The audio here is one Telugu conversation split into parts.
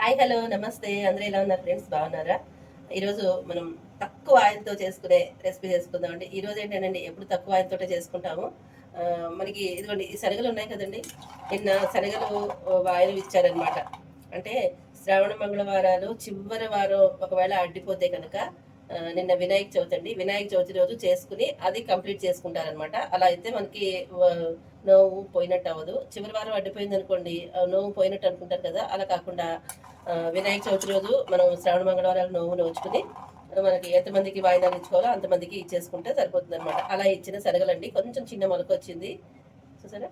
హాయ్ హలో నమస్తే. అందరూ ఎలా ఉన్నారు ఫ్రెండ్స్? బాగున్నారా? ఈరోజు మనం తక్కువ ఆయిల్తో చేసుకునే రెసిపీ చేసుకుందాం అండి. ఈరోజు ఏంటంటే ఎప్పుడు తక్కువ ఆయిల్తో చేసుకుంటాము. మనకి ఇదిగోండి ఈ శనగలు ఉన్నాయి కదండి. నిన్న శనగలు ఆయిల్ ఇచ్చారనమాట అంటే శ్రావణ మంగళవారాలు చివరి వారం ఒకవేళ అడ్డిపోతే కనుక నిన్న వినాయక చవితి అండి. వినాయక చవితి రోజు చేసుకుని అది కంప్లీట్ చేసుకుంటారనమాట అలా అయితే మనకి నోవు పోయినట్టు అవ్వదు. చివరి వారం అడ్డిపోయింది అనుకోండి ఆ నోవు పోయినట్టు అనుకుంటారు కదా అలా కాకుండా వినాయక చవితి రోజు మనం శ్రావణ మంగళవారాలు నోవు నోచుకుని మనకి ఎంతమందికి వాయిదాలు ఇచ్చుకోవాలో అంతమందికి ఇచ్చేసుకుంటే సరిపోతుంది అనమాట అలా ఇచ్చిన శనగలండి కొంచెం చిన్న మొలక వచ్చింది. చూసారా?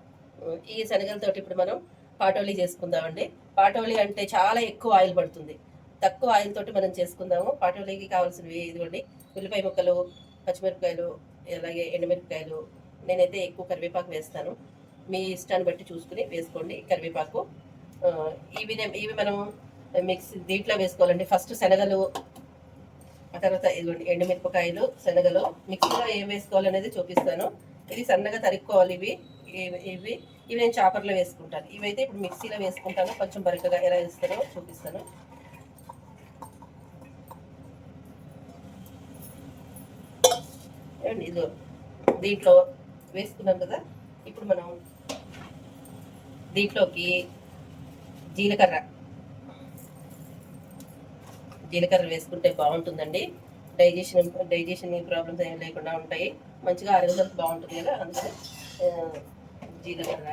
ఈ శనగలతోటి ఇప్పుడు మనం పాటోలీ చేసుకుందామండి. పాటోలీ అంటే చాలా ఎక్కువ ఆయిల్ పడుతుంది. తక్కువ ఆయిల్ తోటి మనం చేసుకుందాము. పాటోలీకి కావాల్సినవి ఇదిగోండి ఉల్లిపాయ ముక్కలు పచ్చిమిరపకాయలు అలాగే ఎండుమిరపకాయలు నేనైతే ఎక్కువ కరివేపాకు వేస్తాను. మీ ఇష్టాన్ని బట్టి చూసుకుని వేసుకోండి కరివేపాకు. ఇవి ఇవి మనం మిక్స్ దీంట్లో వేసుకోవాలండి. ఫస్ట్ శనగలు ఆ తర్వాత ఇదిగోండి ఎండుమిరపకాయలు శనగలు. మిక్సీలో ఏం వేసుకోవాలనేది చూపిస్తాను. ఇది సన్నగా తరుక్కోవాలి ఇవి. ఇవి ఇవి. నేను చాపర్లో వేసుకుంటాను. ఇవైతే ఇప్పుడు మిక్సీలో వేసుకుంటాను. కొంచెం బరకగా ఎలా వేస్తానో చూపిస్తాను. ఏమండి ఇదో దీంట్లో వేసుకున్నాను కదా. ఇప్పుడు మనం దీంట్లోకి జీలకర్ర. జీలకర్ర వేసుకుంటే బాగుంటుందండి. డైజెషన్ డైజెషన్ ప్రాబ్లమ్స్ ఏం లేకుండా ఉంటాయి. మంచిగా ఆరోగ్యానికి బాగుంటుంది కదా. అందుకని జీలకర్ర.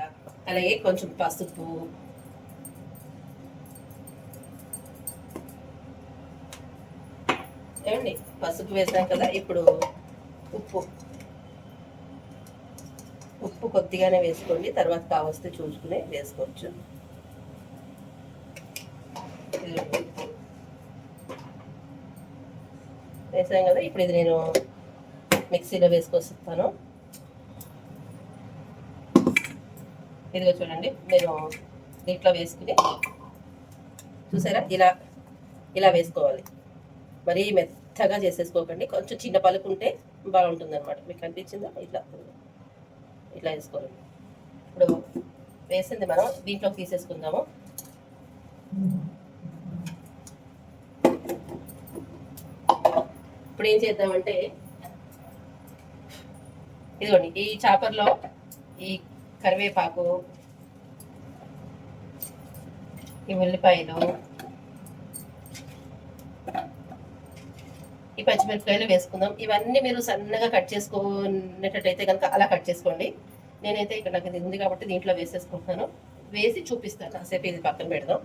అలాగే కొంచెం పసుపు. ఏమండి? పసుపు వేసాం కదా. ఇప్పుడు ఉప్పు. ఉప్పు కొద్దిగానే వేసుకోండి తర్వాత కావస్తే చూసుకుని వేసుకోవచ్చు. వేసాం కదా ఇప్పుడు ఇది నేను మిక్సీలో వేసుకొస్తాను. ఇదిగో చూడండి నేను దీంట్లో వేసుకుని చూసారా? ఇలా ఇలా వేసుకోవాలి. మరీ మెత్తగా చేసేసుకోకండి కొంచెం చిన్న పలుకుంటే బాగుంటుంది అనమాట మీకు అనిపించిందా? ఇట్లా. ఇట్లా వేసుకోవాలి. ఇప్పుడు వేసింది మనం దీంట్లోకి తీసేసుకుందాము. ఇప్పుడు ఏం చేద్దామంటే ఇదిగోండి ఈ చాపర్లో ఈ కరివేపాకు ఈ ఉల్లిపాయలు ఈ పచ్చిమిరపకాయలు వేసుకుందాం. ఇవన్నీ మీరు సన్నగా కట్ చేసుకునేటట్టయితే కనుక అలా కట్ చేసుకోండి. నేనైతే ఇక్కడ నాకు ఇది ఉంది కాబట్టి దీంట్లో వేసేసుకుంటున్నాను. వేసి చూపిస్తాను. కాసేపు ఇది పక్కన పెడదాం.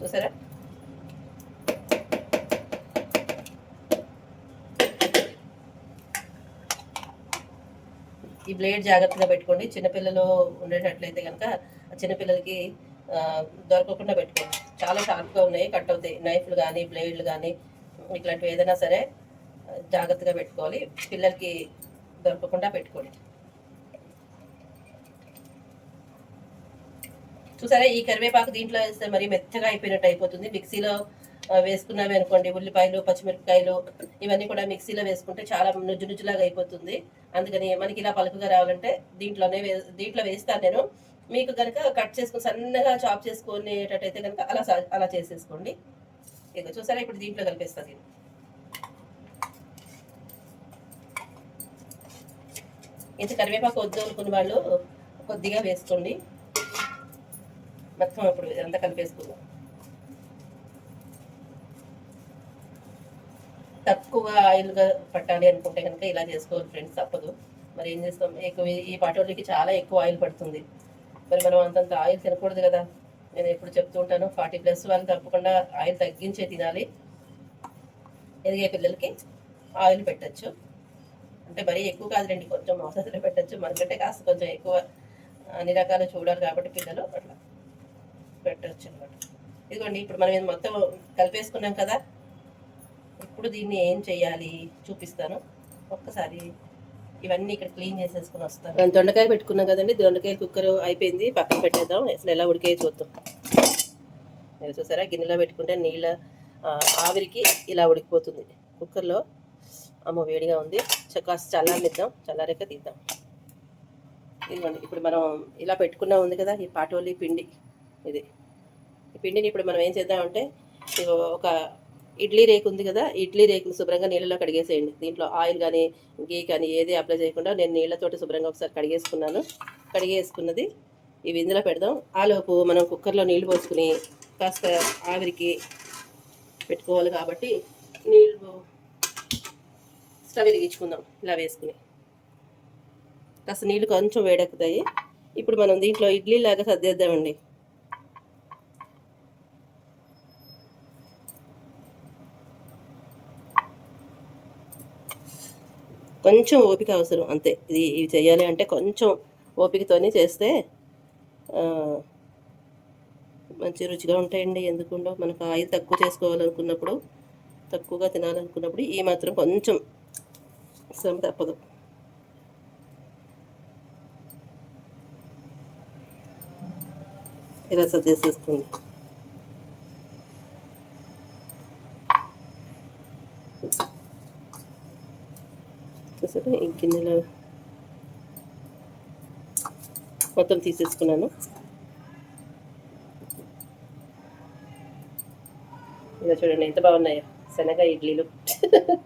చూసారా? ఈ బ్లేడ్ జాగ్రత్తగా పెట్టుకోండి. చిన్నపిల్లలు ఉండేటట్లయితే కనుక చిన్నపిల్లలకి దొరకకుండా పెట్టుకోండి. చాలా షార్ప్గా ఉన్నాయి కట్ అవుతాయి. నైఫ్లు కానీ బ్లేడ్లు కానీ ఇట్లాంటివి ఏదైనా సరే జాగ్రత్తగా పెట్టుకోవాలి. పిల్లలకి దొరకకుండా పెట్టుకోండి. చూసారా ఈ కరివేపాకు దీంట్లో వేస్తే మరి మెత్తగా అయిపోయినట్టు అయిపోతుంది. మిక్సీలో వేసుకున్నవి వేసుకున్నామే అనుకోండి. ఉల్లిపాయలు పచ్చిమిరపకాయలు ఇవన్నీ కూడా మిక్సీలో వేసుకుంటే చాలా నుజ్జు నుజ్జులాగా అయిపోతుంది. అందుకని మనకి ఇలా పలుకుగా రావాలంటే దీంట్లోనే దీంట్లో వేస్తాను నేను. మీకు కనుక కట్ చేసుకుని సన్నగా చాప్ చేసుకునేటట్టయితే కనుక అలా అలా చేసేసుకోండి. ఇక చూసారా ఇప్పుడు దీంట్లో కలిపేస్తుంది ఇంత కరివేపాకు వద్దు అనుకున్న వాళ్ళు కొద్దిగా వేసుకోండి. మొత్తం ఇప్పుడు ఇదంతా కలిపేసుకుందాం. తక్కువ ఆయిల్గా పట్టాలి అనుకుంటే కనుక ఇలా చేసుకోవాలి ఫ్రెండ్స్ తప్పదు. మరి ఏం చేస్తాం? ఎక్కువ ఈ పాటోళ్ళకి చాలా ఎక్కువ ఆయిల్ పడుతుంది. మరి మనం అంతంత ఆయిల్ తినకూడదు కదా. నేను ఎప్పుడు చెప్తూ ఉంటాను ఫార్టీ ప్లస్ వాళ్ళు తప్పకుండా ఆయిల్ తగ్గించే తినాలి. ఎదిగే పిల్లలకి ఆయిల్ పెట్టచ్చు. అంటే మరీ ఎక్కువ కాదులేండి కొంచెం మోసలో పెట్టచ్చు. మనకంటే కాస్త కొంచెం ఎక్కువ అన్ని రకాలు చూడాలి కాబట్టి పిల్లలు అట్లా పెట్టచ్చు అనమాట ఇదిగోండి ఇప్పుడు మనం ఇది మొత్తం కలిపేసుకున్నాం కదా. ఇప్పుడు దీన్ని ఏం చేయాలి చూపిస్తాను. ఒక్కసారి ఇవన్నీ ఇక్కడ క్లీన్ చేసేసుకుని వస్తాను నేను దొండకాయ పెట్టుకున్నాం కదండి దొండకాయ కుక్కర్ అయిపోయింది పక్కన పెట్టేద్దాం. అసలు ఎలా ఉడికే చూద్దాం. మీరు చూసారా గిన్నెలో పెట్టుకుంటే నీళ్ళ ఆవిరికి ఇలా ఉడికిపోతుంది. కుక్కర్లో అమ్మ వేడిగా ఉంది. కాస్త చల్లారనిద్దాం చల్లారాక తీద్దాం. ఇదిగోండి ఇప్పుడు మనం ఇలా పెట్టుకున్నా ఉంది కదా ఈ పాటోలి పిండి ఇది. ఈ పిండిని ఇప్పుడు మనం ఏం చేద్దామంటే ఒక ఇడ్లీ రేకు ఉంది కదా ఇడ్లీ రేకులు శుభ్రంగా నీళ్ళలో కడిగేసేయండి. దీంట్లో ఆయిల్ కానీ గీ కానీ ఏది అప్లై చేయకుండా నేను నీళ్ళతోటి శుభ్రంగా ఒకసారి కడిగేసుకున్నాను. కడిగేసుకున్నది ఇవి ఇందులో పెడదాం. ఆలోపు మనం కుక్కర్లో నీళ్ళు పోసుకుని కాస్త ఆవిరికి పెట్టుకోవాలి కాబట్టి నీళ్ళు స్టవ్ వెలిగించుకుందాం. ఇలా వేసుకుని కాస్త నీళ్ళు కొంచెం వేడెక్కుతాయి. ఇప్పుడు మనం దీంట్లో ఇడ్లీ లాగా సర్దేద్దామండి. కొంచెం ఓపిక అవసరం అంతే. ఇది ఇవి చేయాలి అంటే కొంచెం ఓపికతోనే చేస్తే మంచి రుచిగా ఉంటాయండి. ఎందుకుండో మనకు ఆయిల్ తక్కువ చేసుకోవాలనుకున్నప్పుడు తక్కువగా తినాలనుకున్నప్పుడు ఈ మాత్రం కొంచెం శ్రమ తప్పదు. ఇలా సజెస్ట్ సర్దేసేసుకోండి సరే ఈ గిన్నెలో మొత్తం తీసేసుకున్నాను. ఇలా చూడండి ఎంత బాగున్నాయో. శనగ ఇడ్లీలు.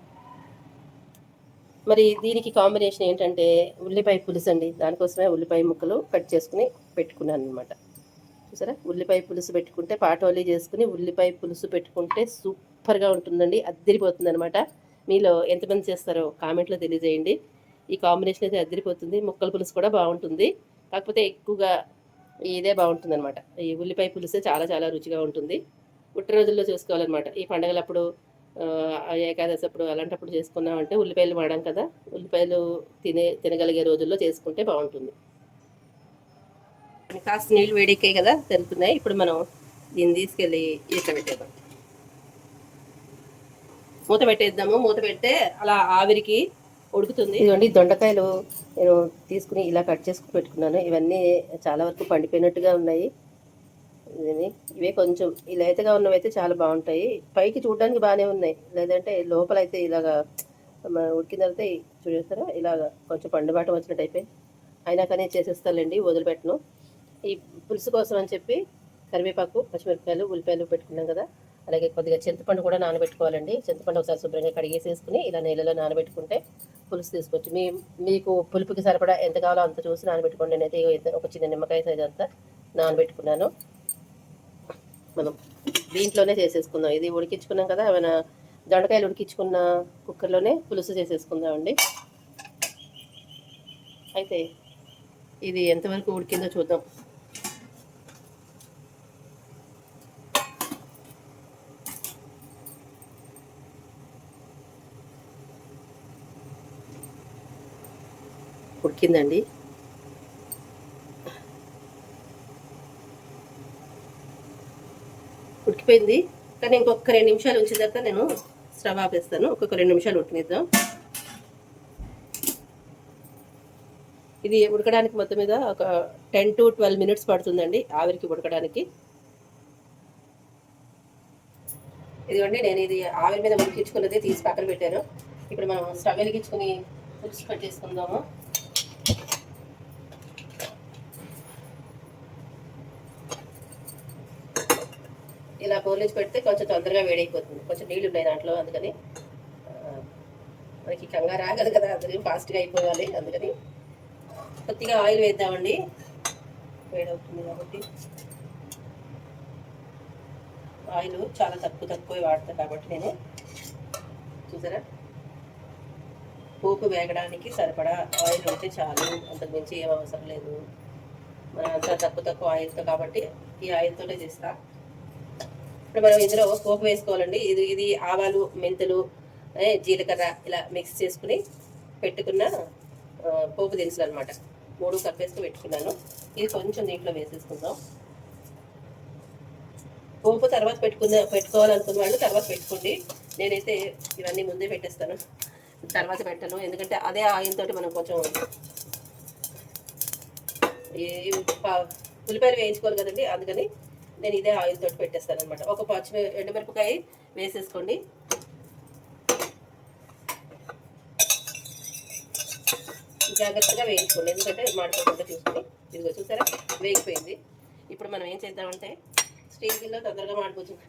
మరి దీనికి కాంబినేషన్ ఏంటంటే ఉల్లిపాయ పులుసు అండి. దానికోసమే ఉల్లిపాయ ముక్కలు కట్ చేసుకుని పెట్టుకున్నాను అనమాట చూసారా? ఉల్లిపాయ పులుసు పెట్టుకుంటే పాటోలీ చేసుకుని ఉల్లిపాయ పులుసు పెట్టుకుంటే సూపర్గా ఉంటుందండి. అద్దరిపోతుంది అనమాట మీలో ఎంతమంది చేస్తారో కామెంట్లో తెలియజేయండి. ఈ కాంబినేషన్ అయితే అద్దరిపోతుంది ముక్కల పులుసు కూడా బాగుంటుంది. కాకపోతే ఎక్కువగా ఇదే బాగుంటుంది అనమాట ఈ ఉల్లిపాయ పులుసే చాలా చాలా రుచిగా ఉంటుంది. పుట్టి రోజుల్లో చేసుకోవాలన్నమాట. ఈ పండగలప్పుడు ఏకాదశి అప్పుడు అలాంటప్పుడు చేసుకున్నామంటే ఉల్లిపాయలు వాడాం కదా. ఉల్లిపాయలు తినే తినగలిగే రోజుల్లో చేసుకుంటే బాగుంటుంది. కాస్త నీళ్ళు వేడెక్కాయి కదా తెలుపుతున్నాయి ఇప్పుడు మనం దీన్ని తీసుకెళ్ళి ఈత పెట్టేద్దాం. మూత పెట్టేద్దాము. మూత పెడితే అలా ఆవిరికి ఉడుకుతుంది. ఇదిగోండి దొండకాయలు నేను తీసుకుని ఇలా కట్ చేసుకుని పెట్టుకున్నాను. ఇవన్నీ చాలా వరకు పండిపోయినట్టుగా ఉన్నాయి. ఇవే కొంచెం ఈ లేతగా ఉన్నవైతే చాలా బాగుంటాయి. పైకి చూడడానికి బాగానే ఉన్నాయి. లేదంటే లోపల అయితే ఇలాగా ఉడికిన తర్వాత ఈ- చూసేస్తారా? కొంచెం పండుబాటు వచ్చినట్టు అయిపోయి అయినా కానీ చేసేస్తానులేండి వదిలిపెట్టను. ఈ పులుసు కోసం అని చెప్పి కరివేపాకు పచ్చిమిరపకాయలు ఉల్లిపాయలు పెట్టుకున్నాం కదా. అలాగే కొద్దిగా చింతపండు కూడా నానబెట్టుకోవాలండి. చింతపండు ఒకసారి శుభ్రంగా కడిగేసేసుకుని ఇలా నీళ్ళలో నానబెట్టుకుంటే పులుసు తీసుకోవచ్చు మీ మీకు పులుపుకి సరిపడా ఎంత కావాలో అంత చూసి నానబెట్టుకోండి. నేనైతే ఒక చిన్న నిమ్మకాయ సైజ్ అంతా నానబెట్టుకున్నాను. మనం దీంట్లోనే చేసేసుకుందాం. ఇది ఉడికించుకున్నాం కదా ఏమైనా దొండకాయలు ఉడికించుకున్న కుక్కర్లోనే పులుసు చేసేసుకుందామండి. అయితే ఇది ఎంతవరకు ఉడికిందో చూద్దాం. ఉడికిందండి ఉడికిపోయింది. కానీ ఇంకొక రెండు నిమిషాలు ఉంచేదాకా నేను స్టవ్ ఆపేస్తాను. ఒక్కొక్క రెండు నిమిషాలు ఉడికినిద్దాం. ఇది ఉడకడానికి మొత్తం మీద ఒక టెన్ టు ట్వెల్వ్ మినిట్స్ పడుతుందండి ఆవిరికి ఉడకడానికి. ఇదిగోండి నేను ఇది ఆవిరి మీద ఉడికించుకున్నది తీసి పక్కన పెట్టాను. ఇప్పుడు మనం స్టవ్ వెలిగించుకుని పులుసు పెట్టేసుకుందాము ఇలా పోలించి పెడితే కొంచెం తొందరగా వేడైపోతుంది. కొంచెం నీళ్ళు ఉన్నాయి దాంట్లో అందుకని మనకి కంగారు రాగదు కదా అందుకని ఫాస్ట్గా అయిపోవాలి అందుకని కొద్దిగా ఆయిల్ వేద్దామండి. వేడవుతుంది కాబట్టి. ఆయిల్ చాలా తక్కువ తక్కువ వాడతాను కాబట్టి నేను. చూసారా? పోపు వేగడానికి సరిపడా ఆయిల్ ఉంటే చాలు అంతకు మించి ఏం అవసరం లేదు. మనం అంతా తక్కువ తక్కువ ఆయిల్తో కాబట్టి ఈ ఆయిల్తోనే చేస్తాను ఇప్పుడు మనం ఇందులో పోపు వేసుకోవాలండి. ఇది ఇది ఆవాలు మెంతులు జీలకర్ర ఇలా మిక్స్ చేసుకుని పెట్టుకున్న పోపు దినుసులు అనమాట మూడు కలిపేసుకుని పెట్టుకున్నాను. ఇది కొంచెం దీంట్లో వేసేసుకుందాం. పోపు తర్వాత పెట్టుకున్న పెట్టుకోవాలనుకున్న వాళ్ళు తర్వాత పెట్టుకోండి. నేనైతే ఇవన్నీ ముందే పెట్టేస్తాను. తర్వాత పెట్టను. ఎందుకంటే అదే ఆయిల్ తోటి మనం కొంచెం ఈ ఉల్లిపాయలు వేయించుకోవాలి కదండి. అందుకని నేను ఇదే ఆయిల్ తోటి పెట్టేస్తాను అనమాట ఒక పచ్చి ఎండుమిరపకాయ వేసేసుకోండి. జాగ్రత్తగా వేయించుకోండి. ఎందుకంటే మాడిపోకుండా చూసుకుని ఇదిగో చూసారా? వేగిపోయింది. ఇప్పుడు మనం ఏం చేద్దామంటే స్టీల్ గిన్నెలో తొందరగా మాడిపోతుంది.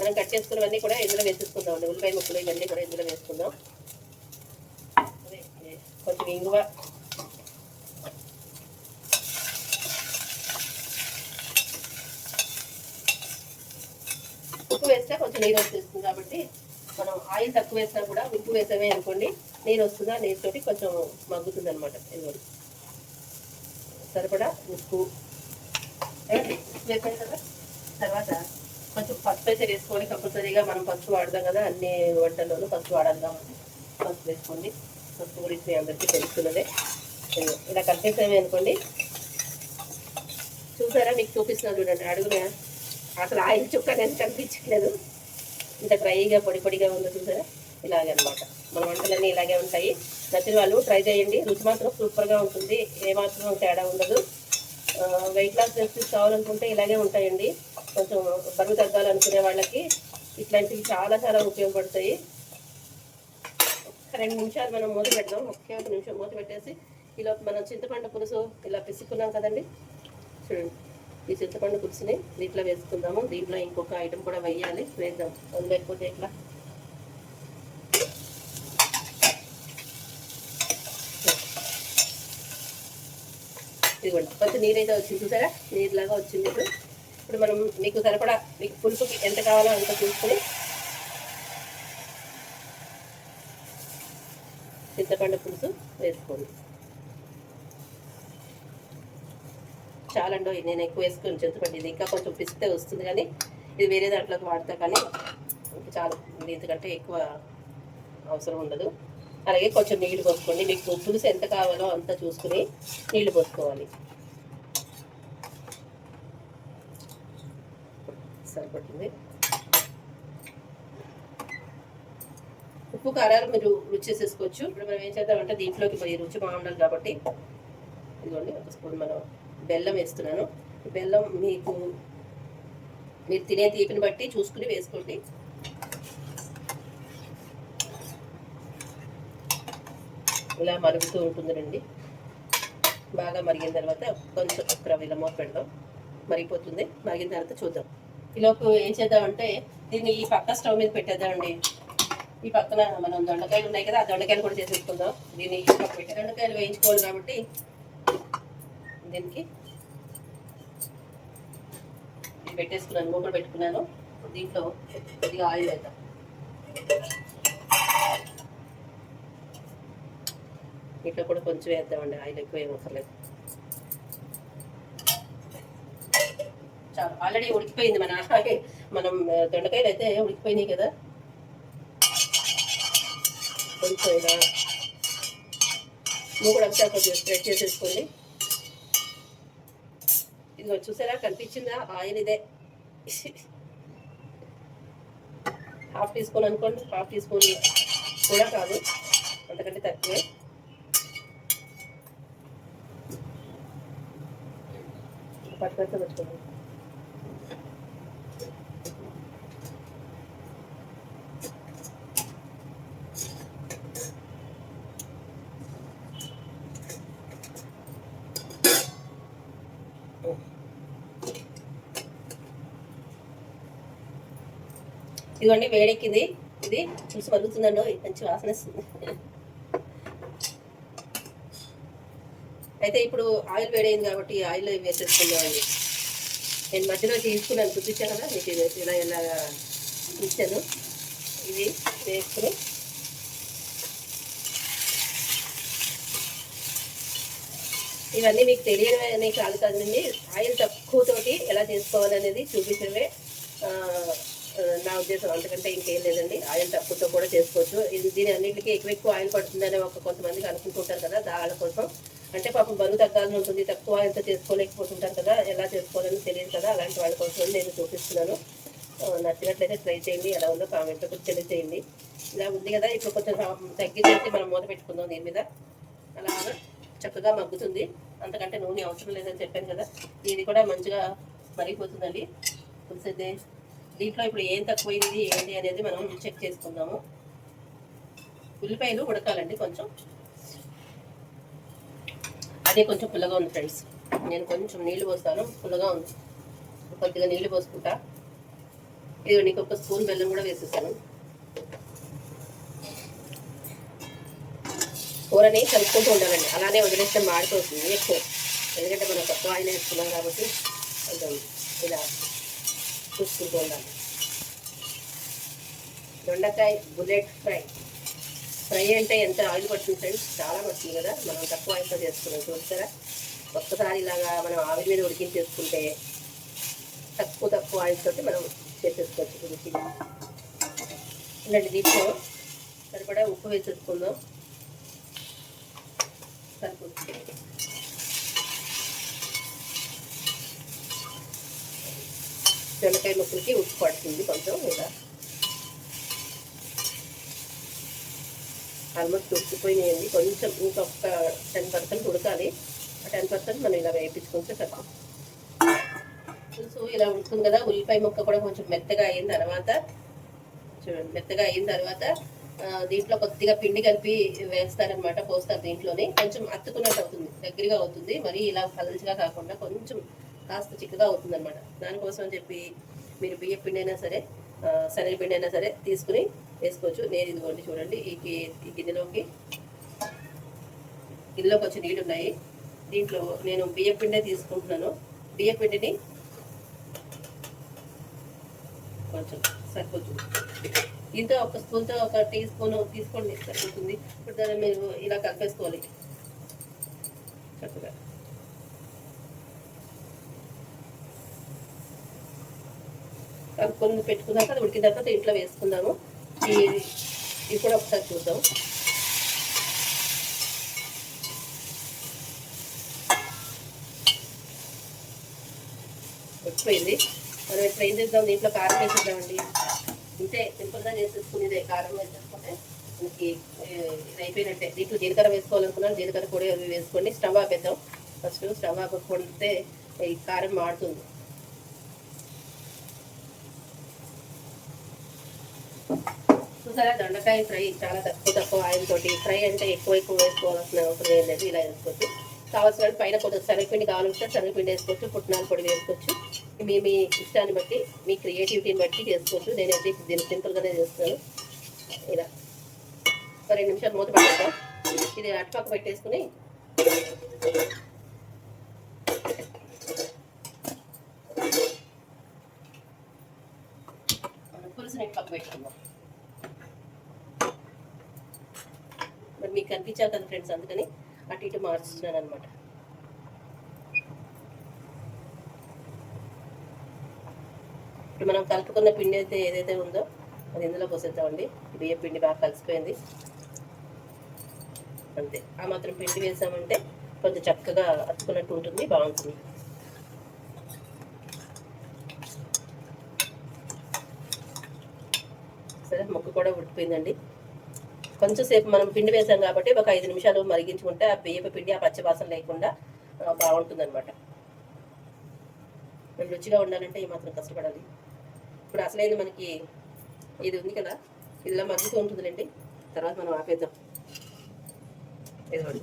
మనం కట్ చేసుకున్నవన్నీ కూడా ఇందులో వేసేసుకుందాం అండి. ఉల్లిపాయ ముక్కలు ఇవన్నీ కూడా ఇందులో వేసుకుందాం. కొంచెం ఇంగువ ఉప్పు వేస్తే కొంచెం నీరు వచ్చేస్తుంది కాబట్టి మనం ఆయిల్ తక్కువ వేసినా కూడా ఉప్పు వేసామే అనుకోండి నీరు వస్తుందా నీరుతోటి కొంచెం మగ్గుతుంది అనమాట ఇదిగోండి సరిపడా ఉప్పు. ఏమండి? వేసాం కదా? తర్వాత కొంచెం పసుపు అయితే వేసుకోండి. కంపల్సరీగా మనం పసుపు వాడదాం కదా అన్ని వంటల్లోనూ పసుపు వాడాలి కాబట్టి పసుపు వేసుకోండి. పసుపు గురించి మీ అందరికీ తెలుస్తున్నదే. ఇలా కలిపేసామే అనుకోండి. చూసారా? మీకు చూపిస్తున్నా చూడండి. అడుగునా అసలు ఆయిల్ చుక్క నేను కనిపించట్లేదు. ఇంత డ్రైగా పొడి పొడిగా ఉందో చూసారా? ఇలాగే అనమాట మన వంటలన్నీ ఇలాగే ఉంటాయి. నచ్చిన వాళ్ళు ట్రై చేయండి. రుచి మాత్రం సూపర్గా ఉంటుంది. ఏమాత్రం తేడా ఉండదు. వెయిట్ లాస్ రెసిపీస్ కావాలనుకుంటే ఇలాగే ఉంటాయండి. కొంచెం బరువు తగ్గాలనుకునే వాళ్ళకి ఇట్లాంటివి చాలా చాలా ఉపయోగపడతాయి. రెండు నిమిషాలు మనం మూత పెడదాం. ఒకే ఒక నిమిషం మూత పెట్టేసి ఇలా మనం చింతపండు పులుసు ఇలా పిసుకున్నాం కదండి. చూడండి. ఈ చింతపండు పులుసుని దీంట్లో వేసుకుందాము. దీంట్లో ఇంకొక ఐటెం కూడా వేయాలి. వేద్దాం. అది లేకపోతే ఇట్లా ఇదిగోండి. కొంచెం నీరైతే వచ్చింది చూసారా? నీరులాగా వచ్చింది ఇప్పుడు. ఇప్పుడు మనం మీకు సరిపడా మీకు పులుపుకి ఎంత కావాలో అంత చూసుకొని చింతపండు పులుసు వేసుకోండి. చాలండో నేను ఎక్కువ వేసుకొని చింతపండు ఇది ఇంకా కొంచెం పిసితే వస్తుంది కానీ ఇది వేరే దాంట్లోకి వాడతా కానీ చాలు. ఎందుకంటే ఎక్కువ అవసరం ఉండదు. అలాగే కొంచెం నీళ్ళు పోసుకోండి. మీకు పులుసు ఎంత కావాలో అంత చూసుకుని నీళ్ళు పోసుకోవాలి. సరిపడుతుంది ఉప్పు కారాలు మీరు రుచి చేసేసుకోవచ్చు. ఇప్పుడు మనం ఏం చేద్దామంటే దీంట్లోకి పోయి రుచి బాగుండాలి కాబట్టి ఇదిగోండి ఒక స్పూన్ మనం బెల్లం వేస్తున్నాను. బెల్లం మీకు మీరు తినే తీపిని బట్టి చూసుకుని వేసుకోండి. ఇలా మరుగుతూ ఉంటుందండి బాగా మరిగిన తర్వాత కొంచెం ఒక ఇలా మూత పెడదాం. మరిగిపోతుంది. మరిగిన తర్వాత చూద్దాం. ఈలోపు ఏం చేద్దామంటే దీన్ని ఈ పక్క స్టవ్ మీద పెట్టేద్దామండి. ఈ పక్కన మనం దొండకాయలు ఉన్నాయి కదా ఆ దొండకాయలు కూడా చేసేసుకుందాం. దీన్ని ఈ పక్క పెట్టి దొండకాయలు వేయించుకోవాలి కాబట్టి దీనికి. ఇది పెట్టేసుకున్నాను కూడా పెట్టుకున్నాను. దీంట్లో కొద్దిగా ఆయిల్ వేద్దాం. దీంట్లో కూడా కొంచెం వేద్దామండి ఆయిల్ ఎక్కువ ఏం అవసరం చాలు ఆల్రెడీ ఉడికిపోయింది మన మనం దొండకాయలు అయితే ఉడికిపోయినాయి కదా. కొంచెం ఇలా కూడా అంతా కొంచెం స్ప్రెడ్ చేసేసుకోండి. ఇదిగో చూసారా? కనిపించిందా? ఆయిల్ ఇదే. హాఫ్ టీ స్పూన్ అనుకోండి. హాఫ్ టీ స్పూన్ కూడా కాదు. అంతకంటే తక్కువే. పట్టుకొస్తే పెట్టుకోండి. ఇదిగోండి వేడెక్కింది. ఇది చూసి మరుగుతుందండో మంచి వాసన వస్తుంది. అయితే ఇప్పుడు ఆయిల్ వేడైంది కాబట్టి ఆయిల్ వేసేసుకుందామండి. నేను మధ్యలో తీసుకున్నాను చూపించాను కదా మీకు ఇది ఇలా ఇలా ఇచ్చాను. ఇది వేసుకుని. ఇవన్నీ మీకు తెలియని కాదు కదండి. ఆయిల్ తక్కువతోటి ఎలా చేసుకోవాలనేది చూపించడమే నా ఉద్దేశం అంతకంటే ఇంకేం లేదండి. ఆయిల్ తక్కువతో కూడా చేసుకోవచ్చు. ఇది దీని అన్నింటికి ఎక్కువ ఎక్కువ ఆయిల్ పడుతుందని ఒక కొంతమందికి అనుకుంటుంటారు కదా దాని కోసం. అంటే పాపం బరువు తగ్గాలని ఉంటుంది. తక్కువ ఆయిల్తో చేసుకోలేకపోతుంటారు కదా ఎలా చేసుకోవాలని తెలియదు కదా అలాంటి వాళ్ళ కోసం నేను చూపిస్తున్నాను. నచ్చినట్లయితే ట్రై చేయండి. ఎలా ఉందో కామెంట్లో కూడా తెలియజేయండి. ఇలా ఉంది కదా ఇప్పుడు కొంచెం తగ్గించేసి మనం మూత పెట్టుకుందాం దీని మీద. అలాగా చక్కగా మగ్గుతుంది. అంతకంటే నూనె అవసరం లేదని చెప్పాను కదా ఇది కూడా మంచిగా మరిగిపోతుందండి. పులిసైతే దీంట్లో ఇప్పుడు ఏం తక్కువైంది ఏంటి అనేది మనం చెక్ చేసుకుందాము. ఉల్లిపాయలు ఉడకాలండి కొంచెం. అదే కొంచెం పుల్లగా ఉంది ఫ్రెండ్స్. నేను కొంచెం నీళ్ళు పోస్తాను. పుల్లగా ఉంది. కొద్దిగా నీళ్ళు పోసుకుంటా. ఇది నీకు ఒక స్పూన్ బెల్లం కూడా వేసేసాను. కూరని కలుపుకుంటూ ఉండాలండి. అలానే వదిలేస్తే మాడిపోతుంది ఎక్కువ. ఎందుకంటే మనం తక్కువ ఆయిల్ వేసుకున్నాం కాబట్టి కొంచెం ఇలా చూసుకుంటూ ఉండాలి దొండకాయ బుల్లెట్ ఫ్రై. ఫ్రై అంటే ఎంత ఆయిల్ పడుతుంది ఫ్రెండ్స్? చాలా పడుతుంది కదా? మనం తక్కువ ఆయిల్తో చేసుకున్నాం చూస్తారా? ఒక్కసారి ఇలాగా మనం ఆవిరి మీద ఉడికించేసుకుంటే తక్కువ తక్కువ ఆయిల్తో మనం చేసేసుకోవచ్చు. రుచి ఇలాంటి దీంట్లో సరిపడా ఉప్పు వేసేసుకుందాం. దొండకాయ ముక్కలకి ఉప్పు పడుతుంది కొంచెం ఇలా ఆల్మోస్ట్ ఉడికిపోయినాయండి. కొంచెం ఇంకొక టెన్ పర్సెంట్ ఉడకాలి. ఆ టెన్ పర్సెంట్ మనం ఇలా వేయించుకుంటే సరిపోతుంది. పులుసు ఇలా ఉడుతుంది కదా ఉల్లిపాయ ముక్క కూడా కొంచెం మెత్తగా అయిన తర్వాత చూడండి మెత్తగా అయిన తర్వాత దీంట్లో కొద్దిగా పిండి కలిపి వేస్తారనమాట పోస్తారు దీంట్లోనే. కొంచెం అత్తుకున్నట్టు అవుతుంది దగ్గరగా అవుతుంది. మరి ఇలా పలచగా కాకుండా కొంచెం కాస్త చిక్కగా అవుతుంది అనమాట దానికోసం చెప్పి మీరు బియ్య పిండి అయినా సరే శనగ పిండి అయినా సరే తీసుకుని వేసుకోవచ్చు. నేను ఇదిగోండి చూడండి ఈ ఈ గిన్నెలోకి గిన్నెలో కొంచెం నీళ్ళు ఉన్నాయి. దీంట్లో నేను బియ్య పిండే తీసుకుంటున్నాను. బియ్య పిండిని కొంచెం సరిపోతుంది. దీంతో ఒక స్పూన్తో ఒక టీ స్పూన్ తీసుకోండి సరిపోతుంది. ఇప్పుడు దాన్ని మీరు ఇలా కలిపేసుకోవాలి. చక్కగా. కలుపుకొని పెట్టుకున్నాక అది ఉడికిన తర్వాత ఇంట్లో వేసుకుందాము. ఈ ఇది కూడా ఒకసారి చూద్దాం. ఉడికిపోయింది. మనం ఇప్పుడు ఏం చేద్దాం? దీంట్లో కారం వేసేద్దామండి. ఇంతే సింపుల్గా చేసేసుకునేదే కారం వేసేసుకుంటే మనకి ఇది అయిపోయినట్టే. దీంట్లో జీలకర్ర వేసుకోవాలనుకున్నాను. జీలకర్ర పొడి వేసుకోండి. స్టవ్ ఆపేద్దాం. ఫస్ట్ స్టవ్ ఆపకపోతే ఈ కారం మాడుతుంది. చూసారా? దొండకాయ ఫ్రై చాలా తక్కువ తక్కువ ఆయిల్ తోటి ఫ్రై అంటే ఎక్కువ ఎక్కువ వేసుకోవాల్సిన అవసరం ఏం లేదు ఇలా వేసుకోవచ్చు. కావాల్సిన పైన కొద్దిగా శనగపిండి కావాలంటే శనగపిండి వేసుకోవచ్చు పుట్నాల పొడి వేసుకోవచ్చు. మీ మీ ఇష్టాన్ని బట్టి మీ క్రియేటివిటీని బట్టి చేసుకోవచ్చు నేనైతే దీన్ని సింపుల్గానే చేస్తాను ఇలా ఒక రెండు నిమిషాలు మూత పెట్టేద్దాం. ఇది అటుపక్క పెట్టేసుకుని పులుసు పులుసుని పక్క పెట్టుకుందాం. మీకు కనిపించాలి కదా ఫ్రెండ్స్ అందుకని అటు ఇటు మార్చుతున్నాను అనమాట ఇప్పుడు మనం కలుపుకున్న పిండి అయితే ఏదైతే ఉందో అది ఇందులో పోసేద్దామండి. బియ్య పిండి బాగా కలిసిపోయింది? అంతే. ఆ మాత్రం పిండి వేసామంటే కొంచెం చక్కగా అతుకున్నట్టు ఉంటుంది బాగుంటుంది. సరే ముక్క కూడా ఉడిపోయిందండి కొంచెం సేపు మనం పిండి వేసాం కాబట్టి ఒక ఐదు నిమిషాలు మరిగించుకుంటే ఆ బియ్యపు పిండి ఆ పచ్చివాసన లేకుండా బాగుంటుంది అనమాట రుచిగా ఉండాలంటే ఈ మాత్రం కష్టపడాలి. ఇప్పుడు అసలైన మనకి ఇది ఉంది కదా ఇదిలా మరుగుతూ ఉంటుందిలేండి. తర్వాత మనం ఆపేద్దాం. ఇదిగోండి.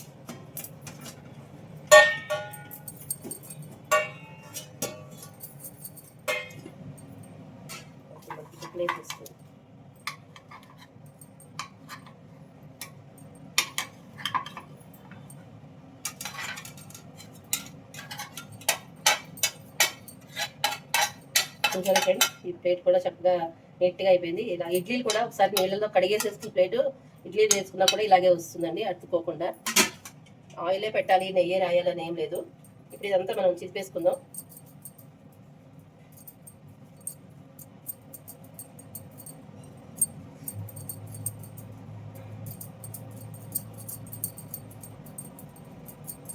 ప్లేట్ కూడా చక్కగా నీట్గా అయిపోయింది. ఇలా ఇడ్లీలు కూడా ఒకసారి నీళ్ళలో కడిగేసేసుకుని ప్లేట్ ఇడ్లీలు వేసుకున్నా కూడా ఇలాగే వస్తుందండి అతుక్కోకుండా. ఆయిలే పెట్టాలి నెయ్యి రాయాలని ఏం లేదు. ఇప్పుడు ఇదంతా మనం చిరిపేసుకుందాం.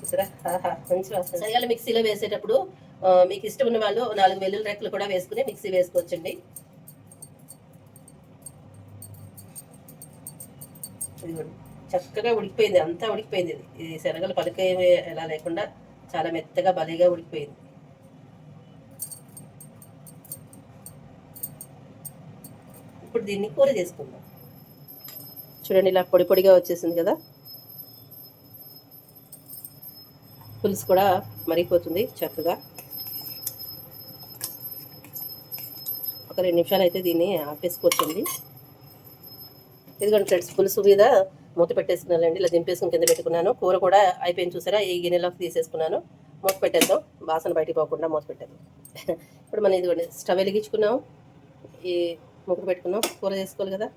చూసారా? మంచి వస్తుంది మిక్సీలో వేసేటప్పుడు మీకు ఇష్టం ఉన్న వాళ్ళు నాలుగు వెల్లుల్లి రెక్కలు కూడా వేసుకుని మిక్సీ వేసుకోవచ్చండి. చక్కగా ఉడికిపోయింది అంతా ఉడికిపోయింది ఇది. శనగలు పలికే ఎలా లేకుండా చాలా మెత్తగా బలిగా ఉడికిపోయింది. ఇప్పుడు దీన్ని కూర చేసుకుందాం. చూడండి ఇలా పొడి పొడిగా వచ్చేసింది కదా. పులుసు కూడా మరిగిపోతుంది చక్కగా. ఒక రెండు నిమిషాలు అయితే దీన్ని ఆపేసుకోవచ్చండి. ఇదిగోండి ఫ్రెండ్స్ పులుసు మీద మూత పెట్టేసుకున్నానండి. ఇలా దింపేసుకుని కింద పెట్టుకున్నాను. కూర కూడా అయిపోయింది చూసారా? ఈ గిన్నెలోకి తీసేసుకున్నాను. మూత పెట్టేద్దాం. వాసన బయటికి పోకుండా మూత పెట్టేద్దాం. ఇప్పుడు మనం ఇదిగోండి స్టవ్ వెలిగించుకున్నాం. ఈ ముగ్గురు పెట్టుకున్నాం. కూర చేసుకోవాలి కదా?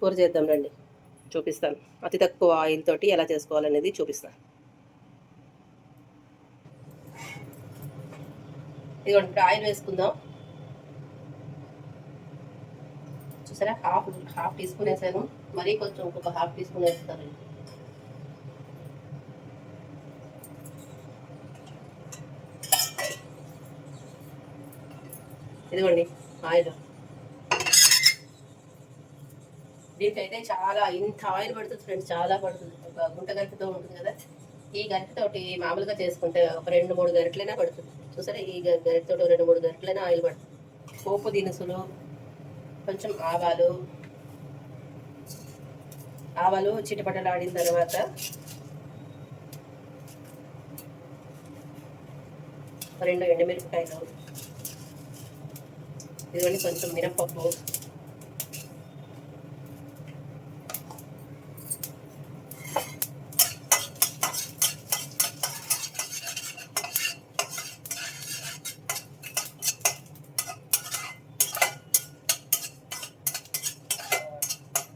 కూర చేద్దాం రండి. చూపిస్తాను. అతి తక్కువ ఆయిల్ తోటి ఎలా చేసుకోవాలనేది చూపిస్తాను. ఇదిగోండి ఇప్పుడు ఆయిల్ వేసుకుందాం. సరే హాఫ్ హాఫ్ టీ స్పూన్ వేసాను. మరీ కొంచెం ఇంకొక హాఫ్ టీ స్పూన్ వేస్తారు ఇదిగోండి ఆయిల్ దీనికైతే చాలా ఇంత ఆయిల్ పడుతుంది ఫ్రెండ్స్ చాలా పడుతుంది. ఒక గుంట గరిటతో ఉంటుంది కదా. ఈ గరిటెతోటి మామూలుగా చేసుకుంటే ఒక రెండు మూడు గరిటలైనా పడుతుంది. చూసారా ఈ గరిటతో రెండు మూడు గరిటలైనా ఆయిల్ పడుతుంది. పోపు దినుసులు కొంచెం ఆవాలు ఆవాలు చిటపటలాడిన తర్వాత రెండు ఎండుమిరపకాయలు ఇదిగోండి కొంచెం మినపప్పు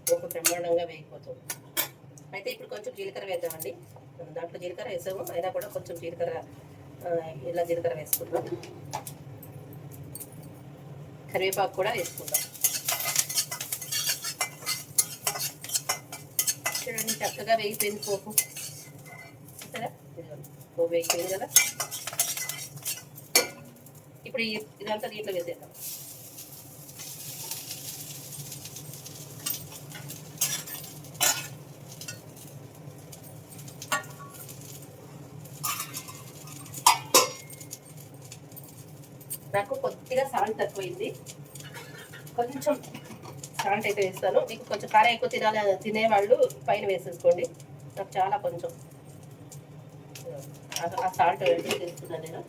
ఉప్పు బ్రహ్మాండంగా వేగిపోతుంది అయితే ఇప్పుడు కొంచెం జీలకర్ర వేద్దామండి దాంట్లో జీలకర్ర వేసాము అయినా కూడా కొంచెం జీలకర్ర ఆ, ఇలా జీలకర్ర వేసుకుందాం కరివేపాకు కూడా వేసుకుందాం చూడండి చక్కగా వేగిపోయింది పోపు. చూసారా? పోపు వేగిపోయింది కదా? ఇప్పుడు ఇదంతా దీంట్లో వేసేద్దాం నాకు కొద్దిగా సాల్ట్ తక్కువైంది. కొంచెం సాల్ట్ అయితే వేస్తాను. మీకు కొంచెం కారం ఎక్కువ తినాలి తినేవాళ్ళు పైన వేసేసుకోండి. నాకు చాలా కొంచెం ఆ- సాల్ట్ తీసుకున్నాను నేను.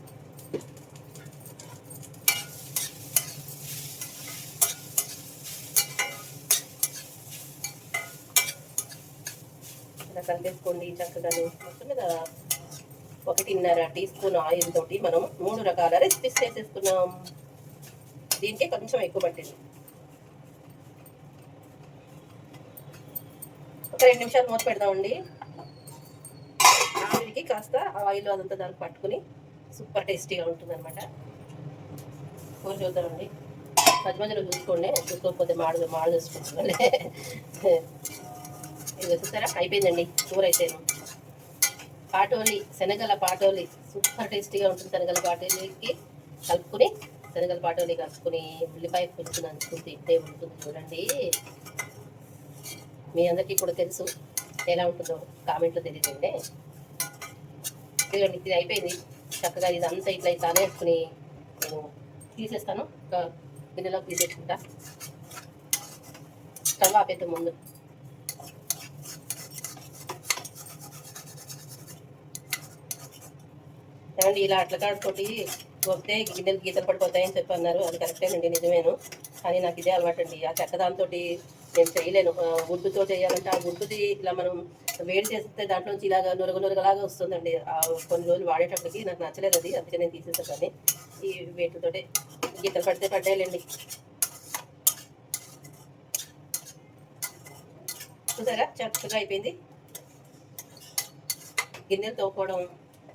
ఇలా కలిపేసుకోండి చక్కగా మొత్తం మీద ఒకటిన్నర టీ స్పూన్ ఆయిల్ తోటి మనం మూడు రకాల రెసిపీస్ చేసేసుకున్నాం. దీనికి కొంచెం ఎక్కువ పట్టింది. ఒక రెండు నిమిషాలు మూత పెడదామండి. ఆవిరికి కాస్త ఆయిల్ అదంతా దానికి పట్టుకుని సూపర్ టేస్టీగా ఉంటుంది అనమాట కూర చూద్దామండి. మధ్య మధ్యలో చూసుకోండి. చూసుకోకపోతే మాడు మాడు చూసుకోండి. ఇది చూసారా? అయిపోయిందండి కూర అయితేను. పాటోలి శనగల పాటోలి. సూపర్ టేస్టీగా ఉంటుంది శనగల పాటోలికి కలుపుకుని శనగల పాటలు కలుసుకుని ఉల్లిపాయ పులుసు నంచుకుని తింటే ఉంటుంది చూడండి. మీ అందరికీ కూడా తెలుసు ఎలా ఉంటుందో కామెంట్లో తెలియదండి చూడండి ఇది అయిపోయింది. చక్కగా ఇదంతా ఇట్లా ఇట్లా అనేసుకుని నేను తీసేస్తాను. ఒక గిన్నెలోకి తీసేసుకుంటా. స్టవ్ ఆపేద్దాం ముందు. ఏమండి ఇలా అట్ల తోటి వస్తే గిన్నెలు గీతలు పడిపోతాయని చెప్పి అన్నారు. అది కరెక్టేనండి నిజమేను. కానీ నాకు ఇదే అలవాటు అండి ఆ చెక్క దాంతో నేను చేయలేను. ఆ గుడ్డుతో చేయాలంటే ఆ గుడ్డుది ఇలా మనం వేడి చేస్తే దాంట్లోంచి ఇలాగ నొరగ నురగలాగా వస్తుందండి. ఆ కొన్ని రోజులు వాడేటప్పటికి నాకు నచ్చలేదు అది. అందుకే నేను తీసేసాను కానీ ఈ వేటితోటే గీతలు పడితే పడ్డాయిలేండి. చూసారా? చక్కగా అయిపోయింది. గిన్నెలు తోకోవడం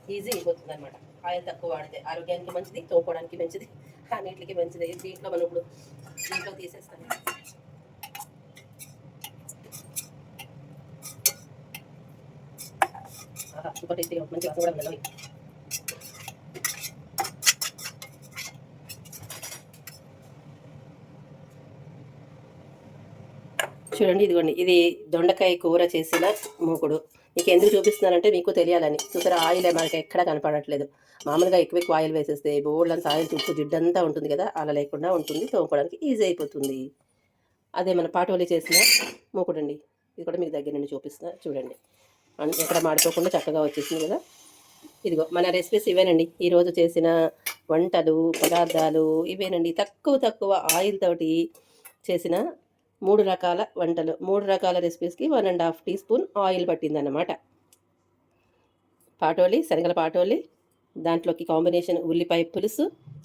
ఈజీ అయిపోతుంది అనమాట ఆయిల్ తక్కువ వాడితే ఆరోగ్యానికి మంచిది తోకోవడానికి మంచిది అన్నిటికి మంచిది. దీంట్లో మనం ఇప్పుడు దీంట్లో తీసేస్తాను. సూపర్ టేస్టీగా మంచి వాసన కూడా ఉన్నది. చూడండి ఇదిగోండి ఇది దొండకాయ కూర చేసిన మూకుడు. మీకు ఎందుకు చూపిస్తున్నానంటే మీకు తెలియాలని. చూసారా ఆయిల్ మనకి ఎక్కడ కనపడట్లేదు. మామూలుగా ఎక్కువ ఎక్కువ ఆయిల్ వేసేస్తే బోల్డ్ అంతా ఆయిల్ చుట్టూ జిడ్డంతా ఉంటుంది కదా అలా లేకుండా ఉంటుంది తోముకోవడానికి ఈజీ అయిపోతుంది. అదే మన పాటోలి చేసిన మూకుడండి ఇది కూడా మీకు దగ్గర నుండి చూపిస్తున్నా చూడండి. ఎక్కడ మాడిపోకుండా చక్కగా వచ్చేసింది కదా. ఇదిగో మన రెసిపీస్ ఇవేనండి. ఈరోజు చేసిన వంటలు పదార్థాలు ఇవేనండి. తక్కువ తక్కువ ఆయిల్ తోటి చేసిన మూడు రకాల వంటలు మూడు రకాల రెసిపీస్కి one and half teaspoon oil పట్టిందన్నమాట. పాటోలి శనగల పాటోలి దాంట్లోకి కాంబినేషన్ ఉల్లిపాయ పులుసు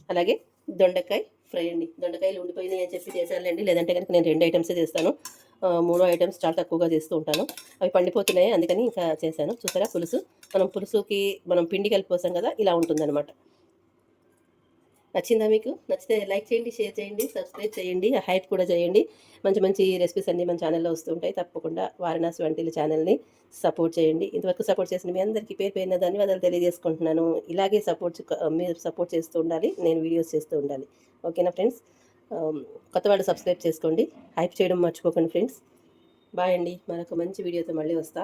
అలాగే దొండకాయ ఫ్రై అండి. దొండకాయలు ఉండిపోయినాయి అని చెప్పి చేశానులేండి లేదంటే కనుక నేను రెండు ఐటమ్స్ చేస్తాను. మూడో ఐటమ్స్ చాలా తక్కువగా చేస్తూ ఉంటాను. అవి పండిపోతున్నాయి అందుకని ఇంకా చేశాను. చూసారా? పులుసు. మనం పులుసుకి మనం పిండి కలిపిపోసాం కదా ఇలా ఉంటుందన్నమాట. నచ్చిందా మీకు? నచ్చితే లైక్ చేయండి షేర్ చేయండి సబ్స్క్రైబ్ చేయండి హైప్ కూడా చేయండి. మంచి మంచి రెసిపీస్ అన్నీ మన ఛానల్లో వస్తుంటాయి. తప్పకుండా వారణాసి వంటిల ఛానల్ని సపోర్ట్ చేయండి. ఇంతవరకు సపోర్ట్ చేసిన మీ అందరికీ పేరు పేరున ధన్యవాదాలు తెలియజేసుకుంటున్నాను. ఇలాగే సపోర్ట్ మీరు సపోర్ట్ చేస్తూ ఉండాలి నేను వీడియోస్ చేస్తూ ఉండాలి. ఓకేనా ఫ్రెండ్స్? కొత్త వాళ్ళు సబ్స్క్రైబ్ చేసుకోండి. హైప్ చేయడం మర్చిపోకండి ఫ్రెండ్స్. బాయ్ అండి. మరొక మంచి వీడియోతో మళ్ళీ వస్తా.